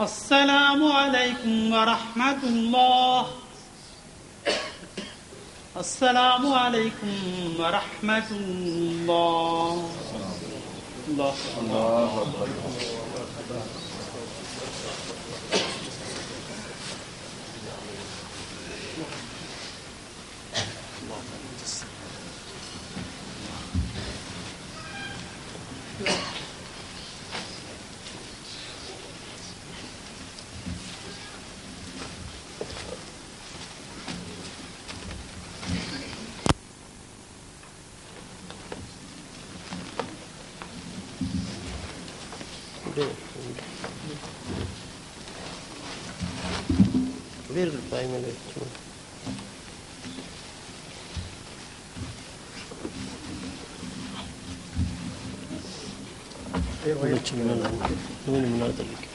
السلام عليكم ورحمة الله. السلام عليكم ورحمة الله. الله. الله الله Where the prime minister? Where the prime minister?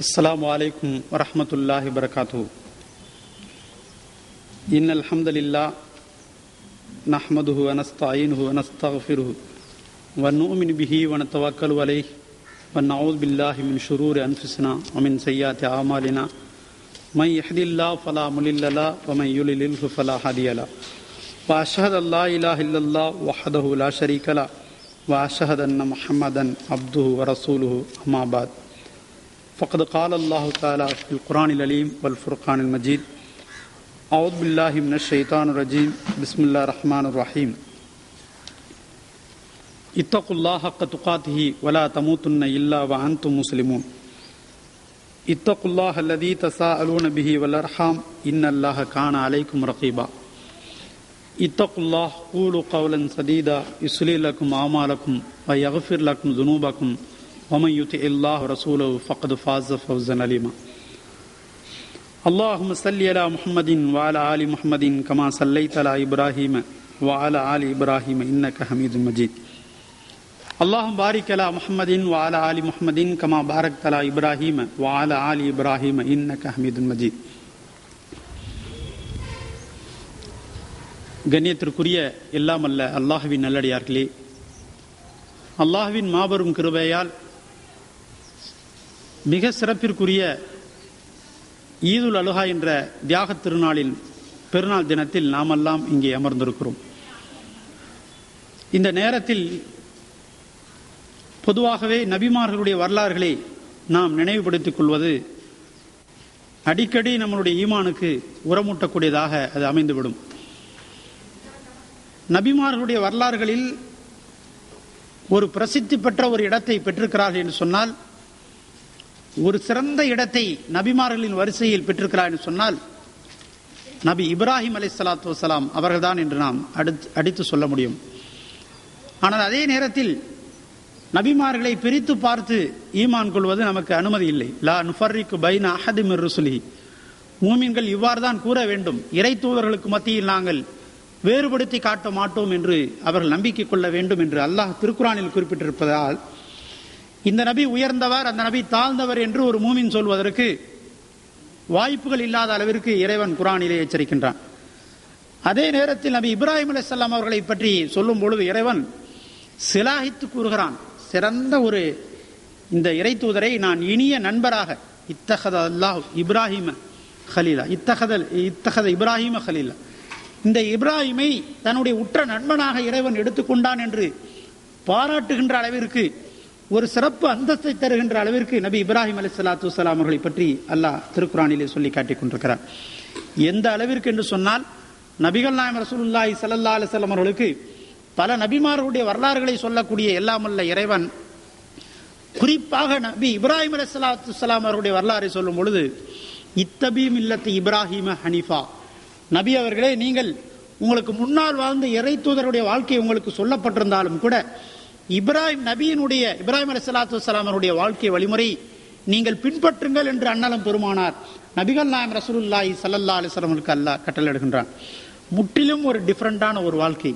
السلام عليكم ورحمة الله وبركاته. إن الحمد لله نحمده ونستعينه ونستغفره ونؤمن به ونتوكل عليه ونعوذ بالله من شرور أنفسنا ومن سيئات أعمالنا. من يهد الله فلا مضل له ومن يضلل فلا هادي له. وأشهد أن لا إله إلا الله وحده لا شريك له وأشهد أن محمدا عبده ورسوله أما بعد. فقد قال الله تعالى في القرآن العليم والفرقان المجيد أعوذ بالله من الشيطان الرجيم. بسم الله الرحمن الرحيم. اتقوا الله حق تقاته ولا تموتن إلا وأنتم مسلمون. اتقوا الله الذي تساءلون به والأرحام. إن الله كان عليكم رقيبا. اتقوا الله قولوا قولا سديدا. يصلي لكم أعمالكم ويغفر لكم ذنوبكم. ومن يطع الله ورسوله فقد فاز فوزا عليما اللهم صل على محمد وعلى ال محمد كما صليت على ابراهيم وعلى ال ابراهيم انك حميد مجيد اللهم بارك على محمد وعلى ال محمد كما باركت على ابراهيم وعلى ال ابراهيم انك حميد مجيد கண்ணியத்திற்குரிய எல்லாமல்ல அல்லாஹுவின் நல்லடியார்களே அல்லாஹுவின் மாபெரும் கிருபையால் மிக சிறப்பிற்குரிய ஈதுல் அலுஹா என்ற தியாகத் திருநாளில் பெருநாள் தினத்தில் நாமெல்லாம் இங்கே அமர்ந்திருக்கிறோம். இந்த நேரத்தில் பொதுவாகவே நபிமார்களுடைய வரலாறுகளை நாம் நினைவுபடுத்திக் கொள்வது அடிக்கடி நம்மளுடைய ஈமானுக்கு உரமூட்டக்கூடியதாக அது அமைந்துவிடும். நபிமார்களுடைய வரலாறுகளில் ஒரு பிரசித்தி பெற்ற ஒரு இடத்தை பெற்றிருக்கிறார்கள் என்று சொன்னால் ஒரு சிறந்த இடத்தை நபிமார்களின் வரிசையில் பெற்றிருக்கிறார் என்று சொன்னால் நபி இப்ராஹிம் அலை சலாத்து வசலாம் அவர்கள்தான் என்று நாம் அடுத்து அடித்து சொல்ல முடியும். ஆனால் அதே நேரத்தில் நபிமார்களை பிரித்து பார்த்து ஈமான் கொள்வது நமக்கு அனுமதி இல்லை. லா நுஃபர்ரிக்கு பைன் அஹதி மிர்ருசுலி மூமின்கள் இவ்வாறு தான் கூற வேண்டும். இறை தூதர்களுக்கு மத்தியில் நாங்கள் வேறுபடுத்தி காட்ட மாட்டோம் என்று அவர்கள் நம்பிக்கை கொள்ள வேண்டும் என்று அல்லாஹ் திருக்குறானில் குறிப்பிட்டிருப்பதால் இந்த நபி உயர்ந்தவர் அந்த நபி தாழ்ந்தவர் என்று ஒரு மூமின் சொல்வதற்கு வாய்ப்புகள் இல்லாத அளவிற்கு இறைவன் குரானிலே எச்சரிக்கின்றான். அதே நேரத்தில் நபி இப்ராஹிம் அலிசல்லாம் அவர்களை பற்றி சொல்லும் பொழுது இறைவன் சிலாகித்து கூறுகிறான். சிறந்த ஒரு இந்த இறை தூதரை நான் இனிய நண்பராக இத்தகத அல்லாஹ் இப்ராஹிம ஹலீலா இத்தகதல் இத்தகத இப்ராஹிம ஹலீலா. இந்த இப்ராஹிமை தன்னுடைய உற்ற நண்பனாக இறைவன் எடுத்துக்கொண்டான் என்று பாராட்டுகின்ற அளவிற்கு ஒரு சிறப்பு அந்தஸ்தை தருகின்ற அளவிற்கு நபி இப்ராஹிம் அலி சலாத்து வலாம் அவர்களை பற்றி அல்லாஹ் திருக்குறானிலே சொல்லி காட்டிக் கொண்டிருக்கிறார். எந்த அளவிற்கு என்று சொன்னால் நபிகள் நாயம் ரசூலுல்லாஹி சல்லா அலைஹி அவர்களுக்கு பல நபிமார்களுடைய வரலாறுகளை சொல்லக்கூடிய எல்லாமல்ல இறைவன். குறிப்பாக நபி இப்ராஹிம் அலி சலாத்து சலாம் அவருடைய வரலாறை சொல்லும் பொழுது இத்தபீம் இல்லத்து இப்ராஹிம ஹனீஃபா. நபி அவர்களே நீங்கள் உங்களுக்கு முன்னால் வாழ்ந்த இறை தூதருடைய வாழ்க்கை உங்களுக்கு சொல்லப்பட்டிருந்தாலும் கூட இப்ராஹிம் நபியினுடைய இப்ராஹிம் அலி சலாத்து வலாமனுடைய வாழ்க்கை வழிமுறை நீங்கள் பின்பற்றுங்கள் என்று அண்ணலம் பெருமானார் நபிகள் நாயம் ரசூலுல்லாஹி சல்லல்லா அலிஸ்லமருக்கு அல்லாஹ் கட்டளையிடுகின்றான். முற்றிலும் ஒரு டிஃப்ரெண்டான ஒரு வாழ்க்கை.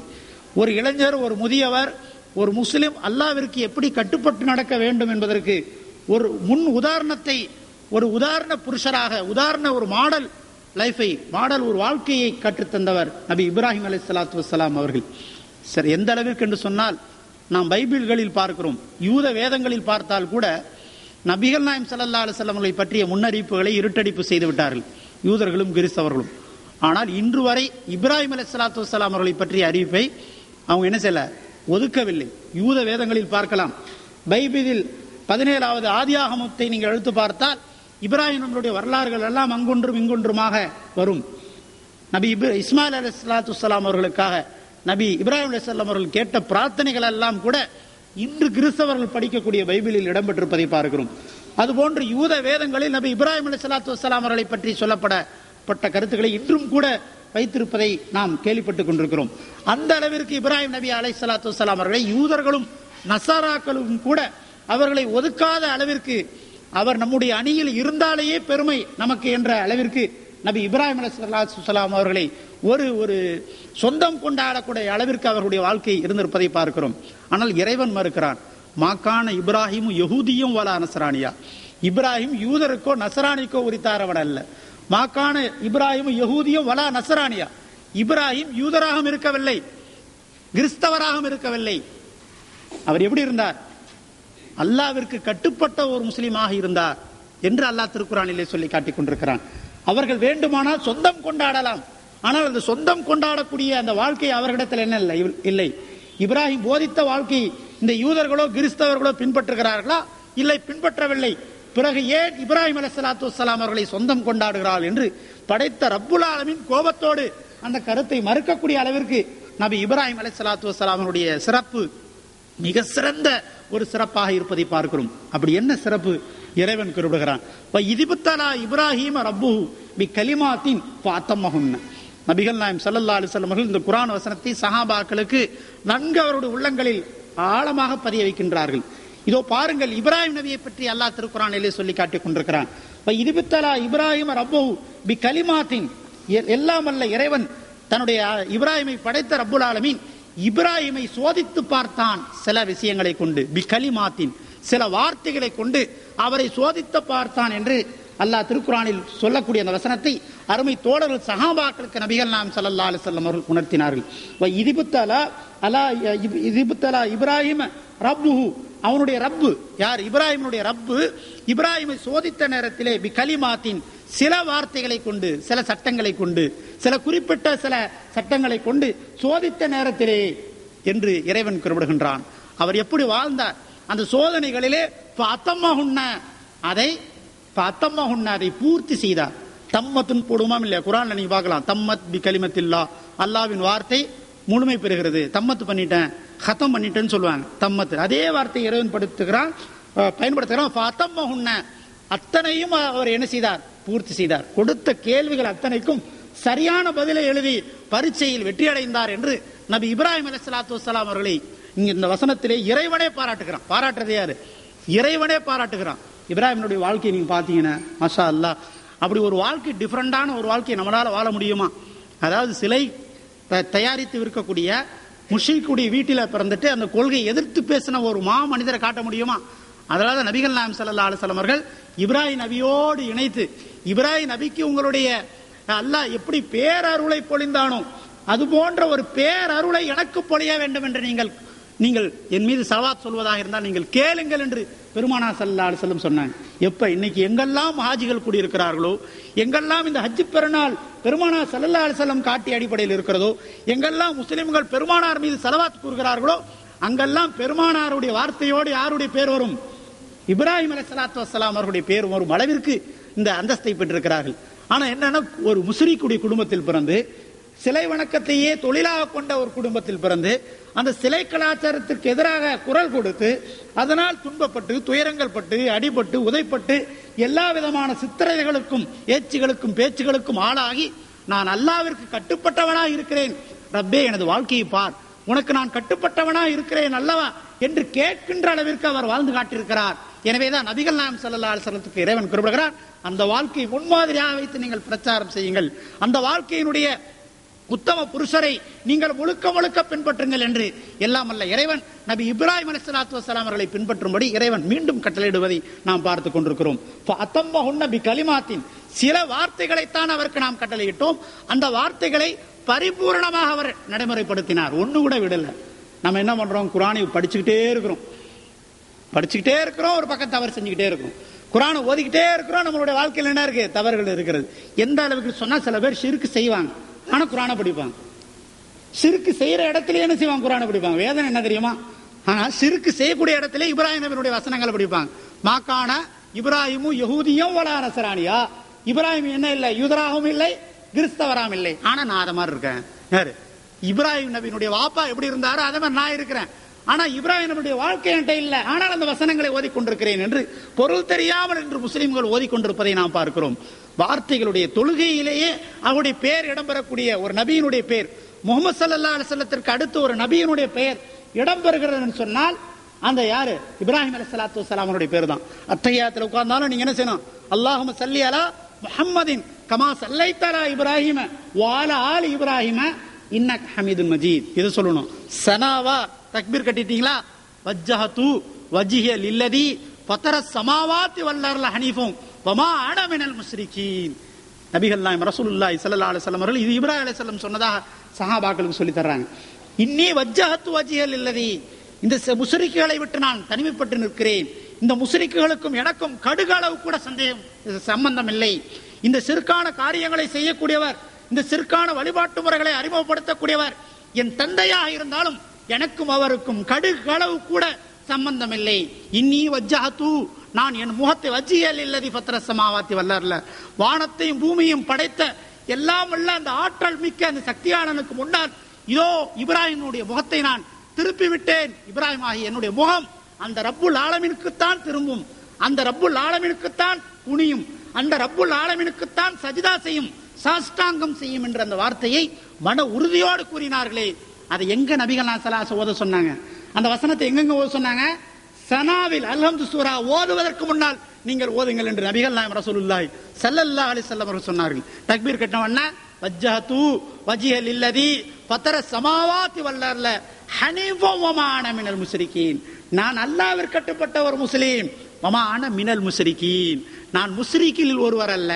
ஒரு இளைஞர் ஒரு முதியவர் ஒரு முஸ்லிம் அல்லாவிற்கு எப்படி கட்டுப்பட்டு நடக்க வேண்டும் என்பதற்கு ஒரு முன் உதாரணத்தை ஒரு உதாரண புருஷராக உதாரண ஒரு மாடல் லைஃபை மாடல் ஒரு வாழ்க்கையை கற்றுத்தந்தவர் நபி இப்ராஹிம் அலி சலாத்து வலாம் அவர்கள். சரி எந்த அளவிற்கு என்று சொன்னால் நாம் பைபிள்களில் பார்க்கிறோம். யூத வேதங்களில் பார்த்தால் கூட நபிகள் நாயம் சல்லா அலுவலங்களை பற்றிய முன்னறிவிப்புகளை இருட்டடிப்பு செய்து விட்டார்கள். யூதர்களும் கிறிஸ்தவர்களும். ஆனால் இன்று வரை இப்ராஹிம் அலி சலாத்து வலாம் அவர்களை பற்றிய அறிவிப்பை அவங்க என்ன செய்யல? ஒதுக்கவில்லை. யூத வேதங்களில் பார்க்கலாம். பைபிளில் பதினேழாவது ஆதியாகமத்தை நீங்கள் எழுத்து பார்த்தால் இப்ராஹிம் வரலாறுகள் எல்லாம் அங்கொன்றும் இங்கொன்றுமாக வரும். நபி இப் இஸ்மாயில் அலி சலாத்து வலாம் அவர்களுக்காக நபி இப்ராஹிம் அலிசல்லாம் அவர்கள் கேட்ட பிரார்த்தனைகள் எல்லாம் கூட இன்று கிறிஸ்தவர்கள் படிக்கக்கூடிய பைபிளில் இடம்பெற்றிருப்பதை பார்க்கிறோம். அதுபோன்று யூத வேதங்களில் நபி இப்ராஹிம் அலி சலாத்து வலாம் அவர்களை பற்றி சொல்லப்படப்பட்ட கருத்துக்களை இன்றும் கூட வைத்திருப்பதை நாம் கேள்விப்பட்டுக் கொண்டிருக்கிறோம். அந்த அளவிற்கு இப்ராஹிம் நபி அலை சலாத்து வலாம் அவர்களை யூதர்களும் நசாராக்களும் கூட அவர்களை ஒதுக்காத அளவிற்கு அவர் நம்முடைய அணியில் இருந்தாலேயே பெருமை நமக்கு என்ற அளவிற்கு நபி இப்ராஹிம் அலிஸ்லாம் அவர்களை ஒரு ஒரு சொந்தம் கொண்டாடக்கூடிய அளவிற்கு அவர்களுடைய வாழ்க்கை இருந்திருப்பதை பார்க்கிறோம். ஆனால் இறைவன் மறுக்கிறான் மாக்கான இப்ராஹிமும் யகூதியும் வலா நசரானியா? இப்ராஹிம் யூதருக்கோ நசரானிக்கோ உரித்தாரவன் அல்ல. மாக்கான இப்ராஹிமும் யகூதியும் வலா நசரானியா? இப்ராஹிம் யூதராகவும் இருக்கவில்லை கிறிஸ்தவராகவும் இருக்கவில்லை. அவர் எப்படி இருந்தார்? அல்லாவிற்கு கட்டுப்பட்ட ஒரு முஸ்லீமாக இருந்தார் என்று அல்லாஹ் திருக்குறானிலே சொல்லி காட்டிக் கொண்டிருக்கிறான். அவர்கள் வேண்டுமானால் சொந்தம் கொண்டாடலாம். ஆனால் அந்த சொந்தம் கொண்டாடக்கூடிய அந்த வாழ்க்கை அவர்களிடத்தில் என்ன இல்லை? இல்லை. இப்ராஹிம் போதித்த வாழ்க்கை இந்த யூதர்களோ கிறிஸ்தவர்களோ பின்பற்றுகிறார்களா? இல்லை பின்பற்றவில்லை. பிறகு ஏன் இப்ராஹிம் அலி சலாத்து வலாம் அவர்களை சொந்தம் கொண்டாடுகிறாள் என்று படைத்த ரப்புல் ஆலமின் கோபத்தோடு அந்த கருத்தை மறுக்கக்கூடிய அளவிற்கு நபி இப்ராஹிம் அலி சலாத்து வலாமனுடைய சிறப்பு மிக சிறந்த ஒரு சிறப்பாக இருப்பதை பார்க்கிறோம். அப்படி என்ன சிறப்பு? இறைவன் குறிப்பிடுகிறான் இதிபுத்தலா இப்ராஹிம ரப்பு பி கலிமாத்தின் பாத்தம்மகுன்ன நபிகள் நாயம் சல்லல்லா அலிசல்லம் அவர்கள் இந்த குரான் வசனத்தை சஹாபாக்களுக்கு நன்கு அவருடைய உள்ளங்களில் ஆழமாக பதிய வைக்கின்றார்கள். இதோ பாருங்கள் இப்ராஹிம் நபியை பற்றி அல்லாஹ் திருக்குறானிலே சொல்லி காட்டிக் கொண்டிருக்கிறான். இதிபுத்தலா இப்ராஹிம் ரப்பு பி கலிமாத்தின் எல்லாம் அல்ல இறைவன் தன்னுடைய இப்ராஹிமை படைத்த ரப்புல் ஆலமீன். இப்ராஹிமை சோதித்து பார்த்தான் சில விஷயங்களை கொண்டு பி கலிமாத்தின் சில வார்த்தைகளை கொண்டு அவரை சோதித்து பார்த்தான் என்று அல்லாஹ் திருக்குறானில் சொல்லக்கூடிய அந்த வசனத்தை அருமை தோழர்கள் சஹாபாக்களுக்கு நபிகள் நாம் சல்லா அலிசல்லம் அவர்கள் உணர்த்தினார்கள். இதிபுத்தலா அலா இதிபுத்தலா இப்ராஹிம் ரப்புஹு. அவனுடைய ரப்பு யார்? இப்ராஹிமுடைய ரப்பு. இப்ராஹிமை சோதித்த நேரத்திலே பி கலிமாத்தின் சில வார்த்தைகளை கொண்டு சில சட்டங்களை கொண்டு சில குறிப்பிட்ட சில சட்டங்களை கொண்டு சோதித்த நேரத்திலே என்று இறைவன் குறிப்பிடுகின்றான். அவர் எப்படி வாழ்ந்தார்? அந்த சோதனைகளிலே அத்தம்மா உண்ண அதை அத்தம்மா அதை பூர்த்தி செய்தார். தம்மத்துன்னு போடுமா இல்லையா? குரான்ல நீங்க பார்க்கலாம். தம்மத் பி கலிமத்தில்லா. அல்லாவின் வார்த்தை முழுமை பெறுகிறது. தம்மத்து பண்ணிட்டேன் ஹத்தம் பண்ணிட்டேன்னு சொல்லுவாங்க. தம்மத்து. அதே வார்த்தை இறைவன் படுத்துகிறான் அஹ், பயன்படுத்துகிறான். அத்தனையும் அவர் என்ன செய்தார்? பூர்த்தி செய்தார். கொடுத்த கேள்விகள் அத்தனைக்கும் சரியான பதிலை எழுதி பரீட்சையில் வெற்றி அடைந்தார் என்று நபி இப்ராஹிம் அலி சலாத்து வலாம் அவர்களை இங்க இந்த வசனத்திலே இறைவனே பாராட்டுகிறான். பாராட்டுறது யாரு? இறைவனே பாராட்டுகிறான். இப்ராஹிமினுடைய வாழ்க்கையை நீங்க பாத்தீங்கன்னா மஷா அல்லாஹ் அப்படி ஒரு வாழ்க்கை டிஃப்ரெண்டான ஒரு வாழ்க்கையை நம்மளால் வாழ முடியுமா? அதாவது சிலை த- தயாரித்து விற்கக்கூடிய முஷிக்குடைய வீட்டில் பிறந்துட்டு அந்த கொள்கையை எதிர்த்து பேசின ஒரு மா மனிதரை காட்ட முடியுமா? அதனால தான் நபிகள் நாயம் சல்லா அலுவலம் அவர்கள் இப்ராஹிம் நபியோடு இணைத்து இப்ராஹிம் நபிக்கு உங்களுடைய அல்லாஹ் எப்படி பேரருளை பொழிந்தானோ அது போன்ற ஒரு பேரருளை எனக்கு பொழிய வேண்டும் என்று நீங்கள் நீங்கள் என் மீது சவாத் சொல்வதாக இருந்தால் நீங்கள் கேளுங்கள் என்று பெருமானா சல்லா செல்லம் சொன்னாங்க. எப்ப? இன்னைக்கு எங்கெல்லாம் ஹாஜிகள் கூடியிருக்கிறார்களோ எங்கெல்லாம் இந்த ஹஜ்ஜி பெருநாள் பெருமானா சல்லா செல்லம் காட்டி அடிப்படையில் இருக்கிறதோ எங்கெல்லாம் முஸ்லிம்கள் பெருமானார் மீது செலவாத் கூறுகிறார்களோ அங்கெல்லாம் பெருமானாருடைய வார்த்தையோடு யாருடைய பேர் வரும்? இப்ராஹிம் சலாத்த வசலாம் அவர்களுடைய பேர் வரும் அளவிற்கு இந்த அந்தஸ்தை பெற்றிருக்கிறார்கள். ஆனா என்னன்னா ஒரு முஸ்லிக்குடைய குடும்பத்தில் பிறந்து சிலை வணக்கத்தையே தொழிலாக கொண்ட ஒரு குடும்பத்தில் பிறந்து அந்த சிலை கலாச்சாரத்திற்கு எதிராக குரல் கொடுத்து அதனால் துன்பப்பட்டு துயரங்கள் பட்டு அடிபட்டு உதைப்பட்டு எல்லா விதமான சித்திரைகளுக்கும் ஏச்சுகளுக்கும் பேச்சுகளுக்கும் ஆளாகி நான் அல்லாவிற்கு கட்டுப்பட்டவனா இருக்கிறேன். ரப்பே எனது வாழ்க்கையை பார். உனக்கு நான் கட்டுப்பட்டவனா இருக்கிறேன் அல்லவா என்று கேட்கின்ற அளவிற்கு அவர் வாழ்ந்து காட்டியிருக்கிறார். எனவேதான் நபிகள் நாம் ஸல்லல்லாஹு அலைஹி இறைவன் குறிப்பிடுகிறார் அந்த வாழ்க்கையை முன்மாதிரியாக வைத்து நீங்கள் பிரச்சாரம் செய்யுங்கள். அந்த வாழ்க்கையினுடைய உத்தம புருஷரை நீங்கள் முழுக்க முழுக்க பின்பற்றுங்கள் என்று எல்லாம் அல்ல இறைவன் நபி இப்ராஹிம் அலிஸ்லாத்து வசலாம் அவர்களை பின்பற்றும்படி இறைவன் மீண்டும் கட்டளையிடுவதை நாம் பார்த்து கொண்டிருக்கிறோம். அத்தம்மஹுன்ன கலிமாத்தின் சில வார்த்தைகளைத்தான் அவருக்கு நாம் கட்டளையிட்டோம். அந்த வார்த்தைகளை பரிபூரணமாக அவர் நடைமுறைப்படுத்தினார். ஒன்று கூட விடலை. நம்ம என்ன பண்றோம்? குரானை படிச்சுக்கிட்டே இருக்கிறோம். படிச்சுக்கிட்டே இருக்கிறோம் ஒரு பக்கம் தவறு செஞ்சுக்கிட்டே இருக்கிறோம். குரானை ஓதிக்கிட்டே இருக்கிறோம் நம்மளுடைய வாழ்க்கையில் என்ன இருக்கு? தவறுகள் இருக்கிறது. எந்த அளவுக்கு சொன்னா சில பேர் சிறுக்கு செய்வாங்க. ஆனா குரானை படிப்பாங்க. சிறுக்கு செய்யற இடத்துல என்ன செய்வாங்க? குரானை படிப்பாங்க. வேதனை என்ன தெரியுமா? ஆனா சிறுக்கு செய்யக்கூடிய இடத்துல இப்ராஹிம் நபியினுடைய வசனங்களை படிப்பாங்க. மாக்கான இப்ராஹிமும் யகூதியும் வளா நசரானியா? இப்ராஹிம் என்ன இல்லை? யூதராகவும் இல்லை கிறிஸ்தவராம் இல்லை. ஆனா நான் அதை மாதிரி இருக்கேன். யாரு? இப்ராஹிம் நபியினுடைய வாப்பா எப்படி இருந்தாரோ அதே மாதிரி நான் இருக்கிறேன். ஆனா இப்ராஹிம் வாழ்க்கை என்கிட்ட இல்லை. ஆனால் அந்த வசனங்களை ஓதிக்கொண்டிருக்கிறேன் என்று பொருள் தெரியாமல் என்று முஸ்லிம்கள் ஓதிக்கொண்டிருப்பதை நாம் பார்க்கிறோம். வார்த்தைகளுடைய தொழுகையிலேயே அவருடைய பேர் இடம்பெறக்கூடிய ஒரு நபியினுடைய பெயர் முகமது சல்லா அலுவலத்திற்கு அடுத்து ஒரு நபியினுடைய பெயர் இடம்பெறுகிறது சொன்னால் அந்த யாரு? இப்ராஹிம் அலி சலாத்து வலாமனுடைய பேர் தான். அத்தையாத்துல உட்கார்ந்தாலும் நீங்க என்ன செய்யணும்? அல்லாஹும சல்லி அலா முஹம்மதின் கமா சல்லைத்தலா இப்ராஹிம வால ஆல் இப்ராஹிம இன்னக் ஹமீதுன் மஜீத். இது சொல்லணும். சனாவா தக்பீர் கட்டிட்டீங்களா? வஜ்ஜஹத்து வஜ்ஹிய லில்லதி பத்தர சமாவாத்தி வல்லர்ல ஹனீஃபும் வமா அடமினல் முஸ்ரிகீன் நபிகள் நாயம் ரசூலுல்லாஹி ஸல்லல்லாஹு அலைஹி வஸல்லம் அவர்கள் இது இப்ராஹிம் அலைஹிஸ்ஸலாம் சொன்னதாக சஹாபாக்களுக்கு சொல்லி தர்றாங்க. இன்னே வஜ்ஜஹத்து வஜ்ஹிய இல்லதி இந்த ச- முஸ்ரிக்குகளை விட்டு நான் தனிமைப்பட்டு நிற்கிறேன். இந்த முஸ்ரிக்குகளுக்கும் எனக்கும் கடுகளவு கூட சந்தேகம் இது சம்பந்தம் இல்லை. இந்த சிறுக்கான காரியங்களை செய்யக்கூடியவர் இந்த சிற்கான வழிபாட்டு முறைகளை அறிமுகப்படுத்தக்கூடியவர் என் தந்தையாக இருந்தாலும் எனக்கும் அவருக்கும் கடுகளவு கூட சம்பந்தம் இல்லை இன்னி வஜ்ஜாத்து நான் என் முகத்தை வஜ்ஜியல் இல்லதி பத்திர சமாவாத்தி வல்லர்ல. வானத்தையும் பூமியும் படைத்த எல்லாம் வல்ல அந்த ஆற்றல் மிக்க அந்த சக்தியாளனுக்கு முன்னால் இதோ இப்ராஹிமுடைய முகத்தை நான் திருப்பி விட்டேன் இப்ராஹிம் ஆகிய என்னுடைய முகம் அந்த ரப்புல் ஆலமினுக்குத்தான் திரும்பும். அந்த ரப்புல் ஆலமினுக்குத்தான் குனியும். அந்த ரப்புல் ஆலமினுக்குத்தான் சஜிதா செய்யும் சாஷ்டாங்கம் செய்யும் என்ற அந்த வார்த்தையை மன உறுதியோடு கூறினார்களே. அதை எங்க நபிகள் சலாச ஓத சொன்னாங்க? அந்த வசனத்தை எங்கெங்க ஓத சொன்னாங்க? சனாவில் அல்ஹம்து சூரா ஓதுவதற்கு முன்னால் நீங்கள் ஓதுங்கள் என்று நபிகள் நாயம் ரசூலுல்லாய் சல்லல்லா அலி வஸல்லம் அவர்கள் சொன்னார்கள். தக்பீர் கட்டினவண்ண வஜ்ஜஹத்து வஜ்ஹல் இல்லதி பத்தர சமாவாத்தி வல்லர்ல ஹனிபமான மினல் முஸ்ரிக்கீன் நான் அல்லாஹ்விற்கு கட்டுப்பட்ட ஒரு முஸ்லீம். மமான மினல் முஸ்ரிக்கீன் நான் முஸ்ரிக்கில் ஒருவர் அல்ல.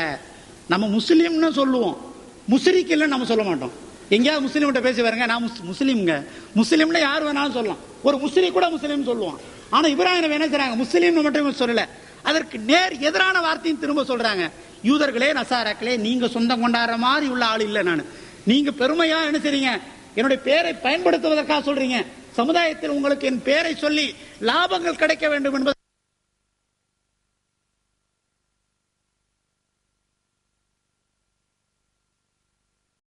நம்ம முஸ்லீம்னு சொல்லுவோம். முஸ்ரிக்கில் நம்ம சொல்ல மாட்டோம். எங்கேயாவது முஸ்லீம்கிட்ட பேசி பாருங்க நான் முஸ்லீம்ங்க. முஸ்லீம்ல யார் வேணாலும் சொல்லலாம். ஒரு முஸ்லீம் கூட முஸ்லீம் சொல்லுவான். ஆனா இப்ராஹிம் என்ன செய்றாங்க? முஸ்லீம்னு மட்டும் சொல்லல. அதற்கு நேர் எதிரான வார்த்தையும் திரும்ப சொல்றாங்க. யூதர்களே நசாராக்களே நீங்க சொந்தம் கொண்டாடுற மாதிரி உள்ள ஆள் இல்லை நான். நீங்க பெருமையா என்ன செய்றீங்க? என்னுடைய பேரை பயன்படுத்துவதற்காக சொல்றீங்க. சமுதாயத்தில் உங்களுக்கு என் பேரை சொல்லி லாபங்கள் கிடைக்க வேண்டும் என்பது